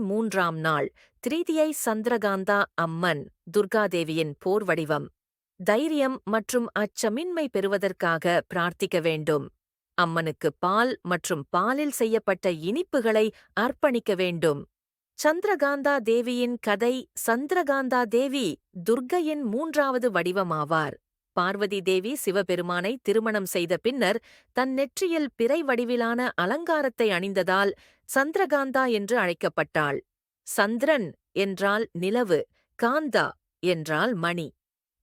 மூன்றாம் நாள் திரிதியை சந்திரகாந்தா அம்மன் துர்காதேவியின் போர் வடிவம். தைரியம் மற்றும் அச்சமின்மை பெறுவதற்காக பிரார்த்திக்க வேண்டும். அம்மனுக்கு பால் மற்றும் பாலில் செய்யப்பட்ட இனிப்புகளை அர்ப்பணிக்க வேண்டும். சந்திரகாந்தா தேவியின் கதை சந்திரகாந்தா தேவி துர்க்கையின் மூன்றாவது வடிவமாவார். பார்வதி தேவி சிவபெருமானை திருமணம் செய்த பின்னர் தன் நெற்றியில் பிறை வடிவிலான அலங்காரத்தை அணிந்ததால் சந்திரகாந்தா என்று அழைக்கப்பட்டாள். சந்திரன் என்றால் நிலவு காந்தா என்றால் மணி.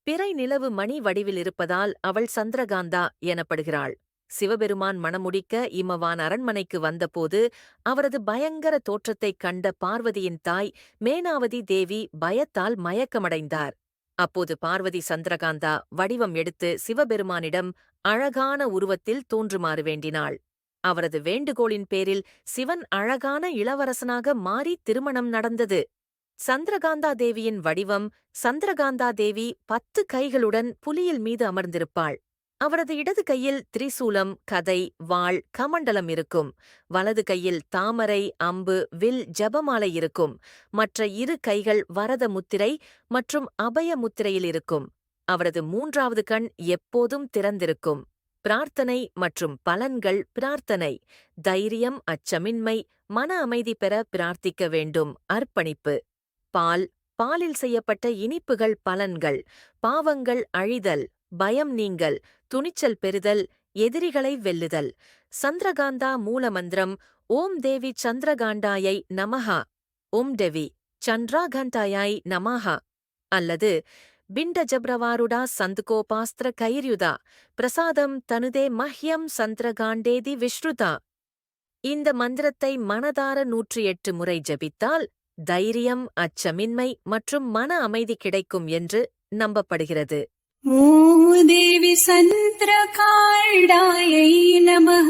பிறை நிலவு மணி வடிவில் இருப்பதால் அவள் சந்திரகாந்தா எனப்படுகிறாள். சிவபெருமான் மணமுடிக்க இம்மவான் அரண்மனைக்கு வந்தபோது அவரது பயங்கர தோற்றத்தைக் கண்ட பார்வதியின் தாய் மேனாவதி தேவி பயத்தால் மயக்கமடைந்தார். அப்போது பார்வதி சந்திரகாந்தா வடிவம் எடுத்து சிவபெருமானிடம் அழகான உருவத்தில் தோன்றுமாறு வேண்டினாள். அவரது வேண்டுகோளின் பேரில் சிவன் அழகான இளவரசனாக மாறி திருமணம் நடந்தது. சந்திரகாந்தா தேவியின் வடிவம் சந்திரகாந்தா தேவி பத்து கைகளுடன் புலியில் மீது அமர்ந்திருப்பாள். அவரது இடது கையில் திரிசூலம் கதை வாள் கமண்டலம் இருக்கும். வலது கையில் தாமரை அம்பு வில் ஜபமாலை இருக்கும். மற்ற இரு கைகள் வரத முத்திரை மற்றும் அபய முத்திரையில் இருக்கும். அவரது மூன்றாவது கண் எப்போதும் திறந்திருக்கும். பிரார்த்தனை மற்றும் பலன்கள் பிரார்த்தனை. தைரியம் அச்சமின்மை மன அமைதி பெற பிரார்த்திக்க வேண்டும். அர்ப்பணிப்பு. பால். பாலில் செய்யப்பட்ட இனிப்புகள் பலன்கள். பாவங்கள் அழிதல். பயம் நீங்கள் துணிச்சல் பெறுதல் எதிரிகளை வெல்லுதல். சந்திரகாந்தா மூலமந்திரம் ஓம் தேவி சந்திரகாண்டாயை நமஹா. ஓம் டெவி சந்திராகண்டாயாய் நமாஹா. அல்லது பிண்டஜப்ரவாருடா சந்துகோபாஸ்திர கைர்யுதா. பிரசாதம் தனுதே மஹ்யம் சந்திரகாண்டேதி விஷ்ருதா. இந்த மந்திரத்தை மனதார நூற்றி எட்டு முறை ஜபித்தால் தைரியம் அச்சமின்மை மற்றும் மன அமைதி கிடைக்கும் என்று நம்பப்படுகிறது. ॐ देवि सन्द्रकाण्डायै नमः